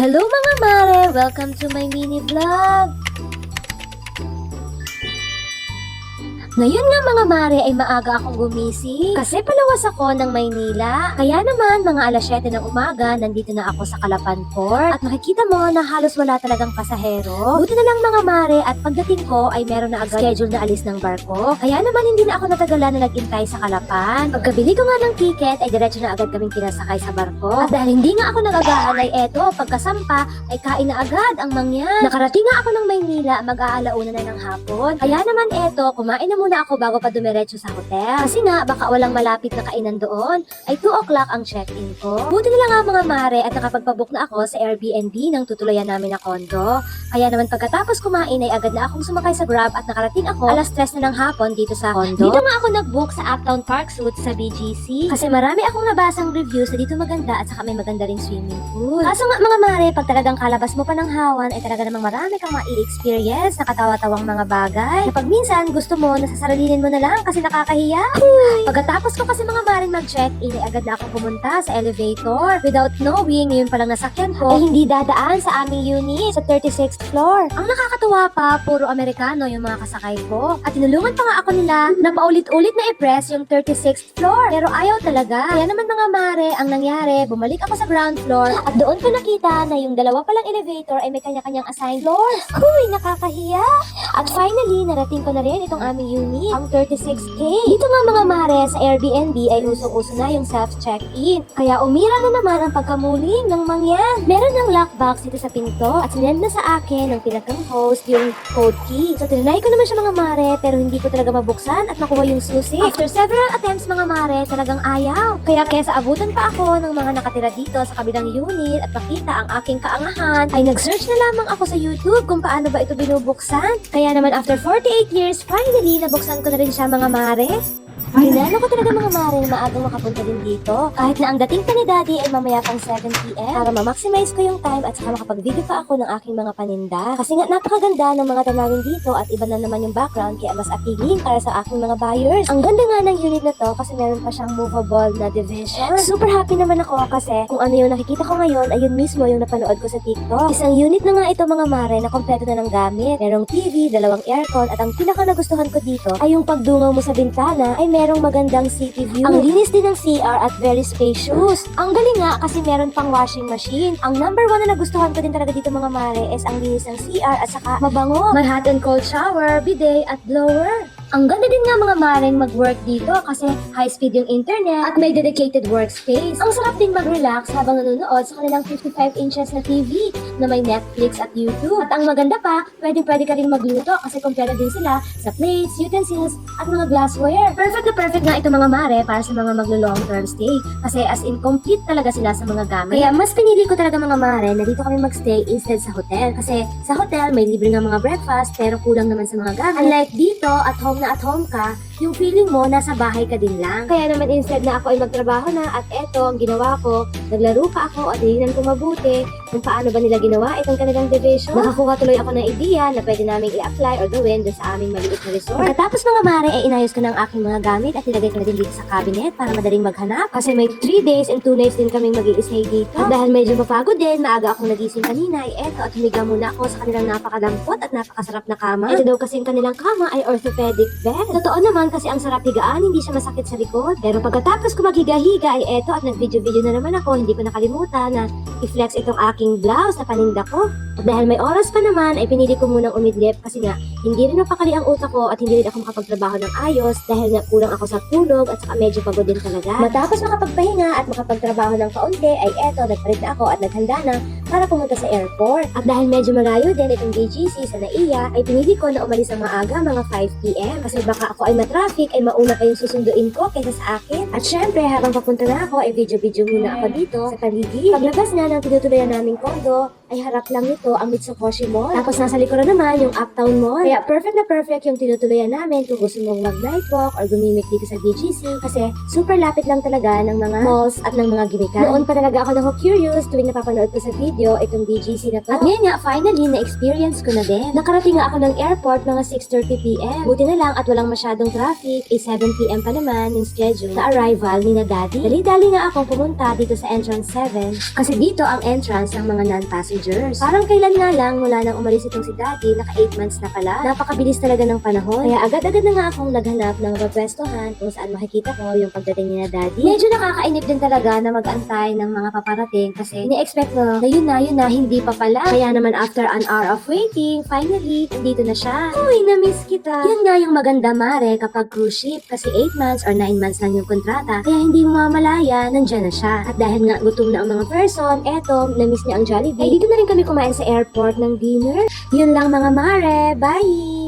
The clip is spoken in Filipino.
Hello mga mare! Welcome to my mini vlog! Ngayon nga mga mare ay maaga akong gumising kasi palawas ako ng Maynila. Kaya naman mga alas 7 ng umaga nandito na ako sa Calapan Port at makikita mo na halos wala talagang pasahero. Buti na lang mga mare at pagdating ko ay meron na agad schedule na alis ng barko. Kaya naman hindi na ako natagalan na nagintay sa Calapan. Pagkabili ko nga ng ticket ay diretso na agad kaming pinasakay sa barko. At dahil hindi nga ako nagagahan ay eto, pagkasampa ay kain na agad ang mangyan. Nakarating nga ako ng Maynila mag-aalauna na ng hapon. Kaya naman eto, kumain na muna ako bago pa dumiretso sa hotel. Kasi nga, baka walang malapit na kainan doon. Ay 2 o'clock ang check-in ko. Buti na lang nga mga mare at nakapagpabook na ako sa Airbnb ng tutuluyan namin na kondo. Kaya naman pagkatapos kumain ay agad na akong sumakay sa Grab at nakarating ako alas 3 na ng hapon dito sa kondo. Dito nga ako nag-book sa Uptown Park Suite sa BGC. Kasi marami akong nabasang reviews na dito maganda at saka may maganda ring swimming pool. Kaso nga mga mare, pag talagang kalabas mo pa ng hawan ay talaga namang marami kang ma-experience na katawa-tawang mga bagay. Na pag minsan gusto mo na sasaralinin mo na lang kasi nakakahiya. Pagkatapos ko kasi mga maring mag-check-in ay agad na akong pumunta sa elevator. Without knowing, ngayon palang nasakyan ko ay hindi dadaan sa aming unit sa 36th floor. Ang nakakatuwa pa, puro Amerikano yung mga kasakay ko. At tinulungan pa nga ako nila na paulit-ulit na i-press yung 36th floor. Pero ayaw talaga. Kaya naman mga mare, ang nangyari, bumalik ako sa ground floor at doon ko nakita na yung dalawa palang elevator ay may kanya-kanyang assigned floors. Huy, nakakahiya! At finally, narating ko na rin itong aming unit, ang 36K. Dito nga mga mare, sa Airbnb ay usong-uso na yung self-check-in. Kaya umira na naman ang pagkamuling ng mangyan. Meron ng lockbox dito sa pinto at sinend na sa akin ng pinakang host yung code key. So tinry ko naman siya mga mare pero hindi ko talaga mabuksan at makuha yung susi. After several attempts mga mare, talagang ayaw. Kaya kesa abutan pa ako ng mga nakatira dito sa kabilang unit at makita ang aking kaangahan, ay nag-search na lamang ako sa YouTube kung paano ba ito binubuksan. Kaya naman after 48 years, finally nabuksan ko na rin siya mga mare. Pinano ko talaga mga mare na maagang makapunta din dito. Kahit na ang dating pa ni Daddy ay mamaya pang 7pm para ma-maximize ko yung time at saka makapag-video pa ako ng aking mga paninda. Kasi nga napakaganda ng mga tanawin dito at iba na naman yung background kaya mas appealing para sa aking mga buyers. Ang ganda nga ng unit na to kasi meron pa siyang movable na division. Super happy naman ako kasi kung ano yung nakikita ko ngayon ay yun mismo yung napanood ko sa TikTok. Isang unit na nga ito mga mare na kompleto na ng gamit. Merong TV, dalawang aircon at ang pinaka nagustuhan ko dito ay yung pagdungaw mo sa bintana ay merong magandang city view. Ang linis din ng CR at very spacious. Ang galing nga kasi meron pang washing machine. Ang number one na nagustuhan ko din talaga dito mga mare is ang linis ng CR at saka mabango. And cold shower, bidet at blower. Ang ganda din nga mga maring mag-work dito kasi high-speed yung internet at may dedicated workspace. Ang sarap din mag-relax habang nanonood sa kanilang 55 inches na TV na may Netflix at YouTube. At ang maganda pa, pwedeng-pwede ka rin magluto kasi kumpleto din sila sa plates, utensils, at mga glassware. Perfect na perfect nga ito mga mare para sa mga maglo-long term stay kasi as in complete talaga sila sa mga gamit. Kaya mas pinili ko talaga mga mare na dito kami magstay instead sa hotel kasi sa hotel may libre nga mga breakfast pero kulang naman sa mga gamit. Unlike dito, at home na at home ka, yung feeling mo nasa bahay ka din lang. Kaya naman instead na ako ay magtrabaho na at eto ang ginawa ko, naglaro pa ako at tinignan ko mabuti kung paano ba nila ginawa itong kanilang division. Nakakuha tuloy ako ng idea na pwede namin i-apply or gawin sa aming maliit na resort. Pagkatapos mga mare ay inayos ko ng aking mga gamit at nilagay ko na din dito sa cabinet para madaling maghanap. Kasi may 3 days and 2 nights din kaming mag stay dito. At dahil medyo mapagod din, maaga akong nagising kanina ay eto at humiga muna ako sa kanilang napakadampot at napakasarap na kama. Ito daw kasi kanilang kama ay orthopedic bed. Totoo naman kasi ang sarap higaan, hindi siya masakit sa likod. Pero pagkatapos ko maghiga-higa ay eto at nag-video-video na naman ako, hindi ko nakalimutan na i-flex itong aking blouse na paninda ko. Dahil may oras pa naman ay pinili ko munang umidlip kasi nga hindi rin napakali ang utak ko at hindi rin ako makapagtrabaho ng ayos dahil nga kulang ako sa tulog at saka medyo pagod din talaga. Matapos makapagpahinga at makapagtrabaho ng kaunti ay eto, nagpalit na ako at naghanda na para pumunta sa airport. At dahil medyo malayo din itong BGC sa NAIA ay pinili ko na umalis ng maaga mga 5pm kasi baka ako ay matraffic ay mauna pa yung susunduin ko kaysa sa akin. At syempre habang papunta na ako ay video-video muna ako dito sa paligid. Paglabas na ng tinutuluyan naming kondo ay harap lang nito ang Mitsukoshi Mall. Tapos nasa likuran naman yung Uptown Mall. Kaya perfect na perfect yung tinutuluyan namin kung gusto mong mag-night walk or gumimik dito sa BGC kasi super lapit lang talaga ng mga malls at ng mga gimikan. Noon pa talaga ako na curious tuwing napapanood ko sa video itong BGC na to. At ngayon nga, finally, na-experience ko na din. Nakarating nga ako ng airport mga 6.30pm. Buti na lang at walang masyadong traffic eh 7pm pa naman yung schedule sa arrival ni na daddy. Dali-dali nga akong pumunta dito sa entrance 7 kasi dito ang entrance ng mga non-passengers. Parang kailan nga lang mula nang umalis itong si daddy, naka 8 months na pala. Napakabilis talaga ng panahon. Kaya agad-agad na nga akong naghanap ng mapwestuhan kung saan makikita ko yung pagdating ni na daddy. Medyo nakakainip din talaga na mag-antay ng mga paparating kasi ni-expect ko na yun na, yun na, hindi pa pala. Kaya naman after an hour of waiting, finally, nandito na siya. Uy, na-miss kita. Yan nga yung maganda mare kapag cruise ship kasi 8 months or 9 months lang yung kontrata. Kaya hindi mo mamalaya, nandyan na siya. At dahil nga gutom na ang mga person, eto, na-miss niya ang Jollibee. Ay, dito na rin kami kumain sa airport ng dinner. Yun lang mga mare. Bye!